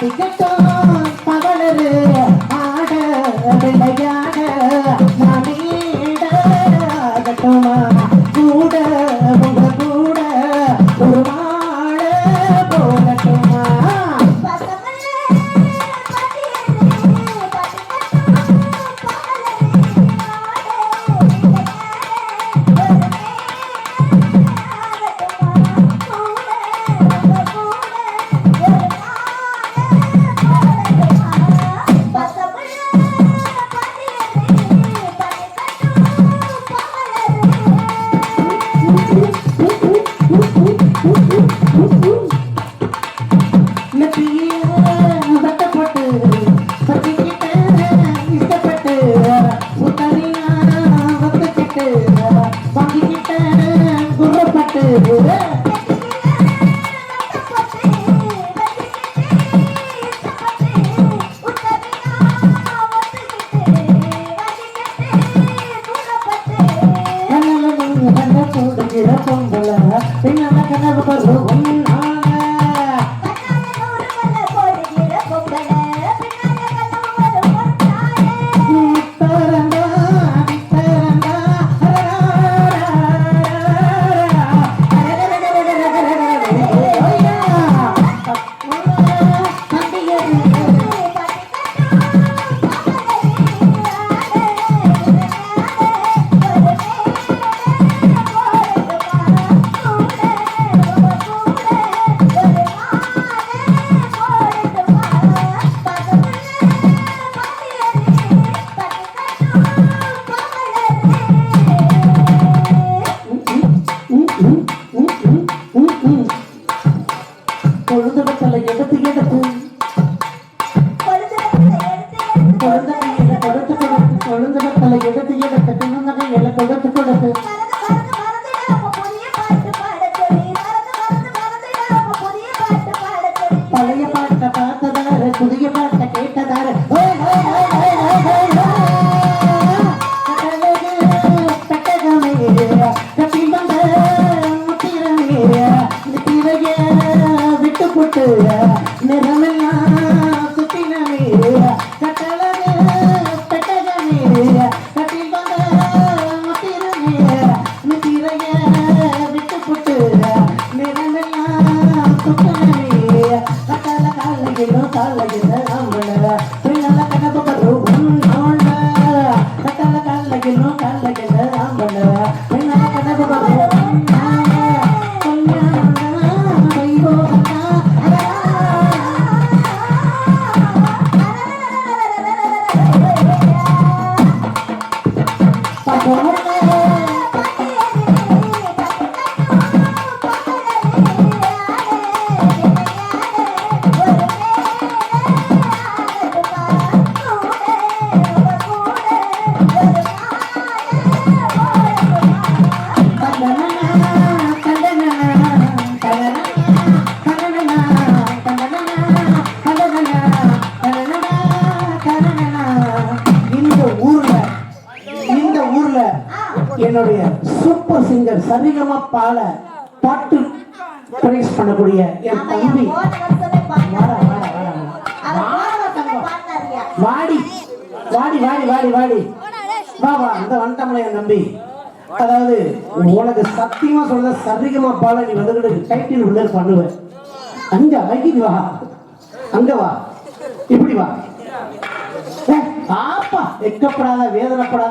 பத்திக்கட்டும் பகலரு ஆட விளையாட நாடீட ஆகட்டுமா கூட குர்ரப்பட்டு பொழுதுபட்டல எடுத்து எடுத்து. குழந்தைகளை எடுத்து எடுத்து. குழந்தைகளை கொடுத்து கொடுத்து. பழைய பாட்டு என்னுடைய சூப்பர் சிங்கர் சரிகமா பால பாட்டு பிரைஸ் பண்ணக்கூடிய என் தம்பி. வாடா, வாடா, வாடா, வாடா. வாடா, வா வா இந்த வந்துட்டோம்ல என் தம்பி. அதாவது உனக்கு சத்தியமா சொல்ற சரிகமா பால நீ வந்து டைட்டில் உள்ள பண்ணுவேன் அங்க அழகிட்டு வா. அங்க வா. இப்படி வா. ஆப்பா வெக்கப்படாத வேதனைப்படாத